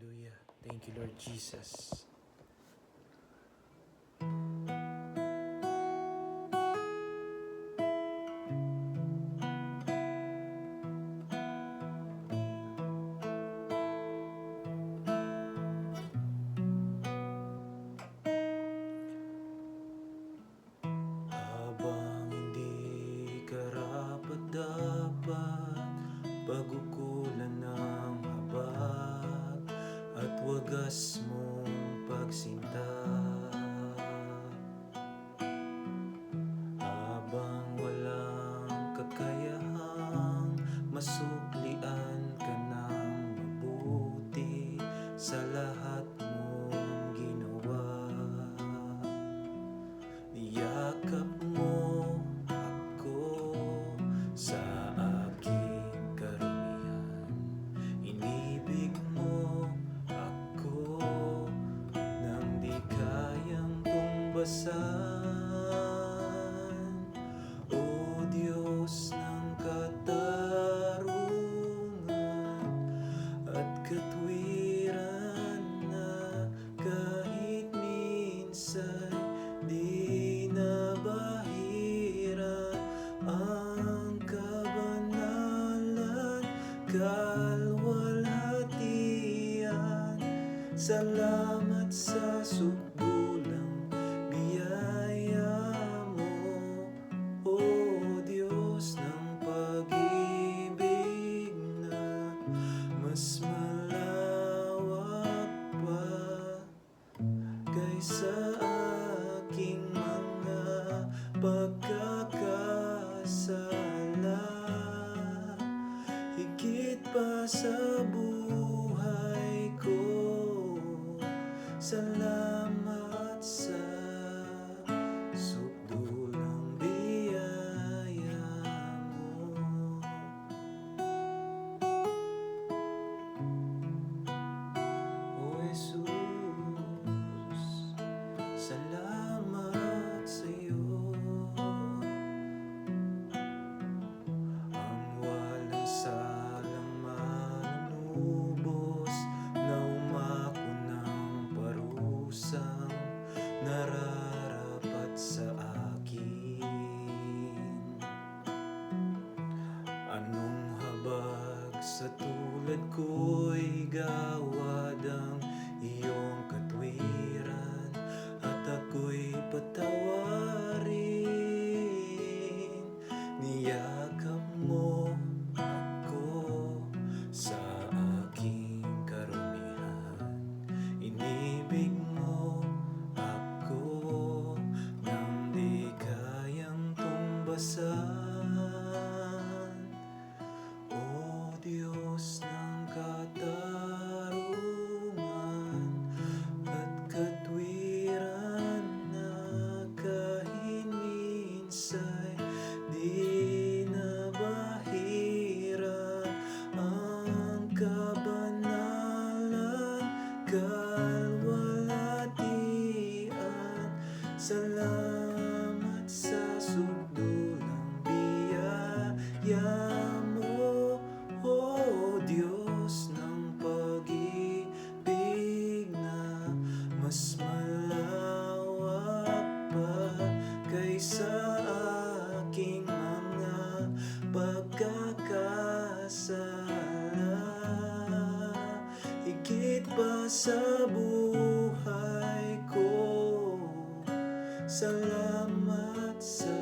Hallelujah. Thank you, Lord Jesus. Masuklian ka ng mabuti Sa lahat mong ginawa. Niyakap mo ako sa aking karumihan Inibig mo ako nang di kayang tumbasan salamat sa sugdulang biyaya mo o Diyos ng pag-ibig na mas malawak pa kaysa aking mga pagkakasala. Higit pa sa ba't ko? Salamat sa sugdulang biyaya mo o Diyos ng pag-ibig na mas malawak pa kaysa aking mga pagkakasala. Higit pa sa buhay salamat sa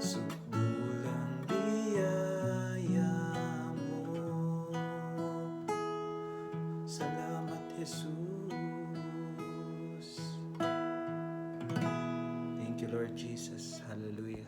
sukdulang biyaya mo. Salamat Jesus. Thank you Lord Jesus. Hallelujah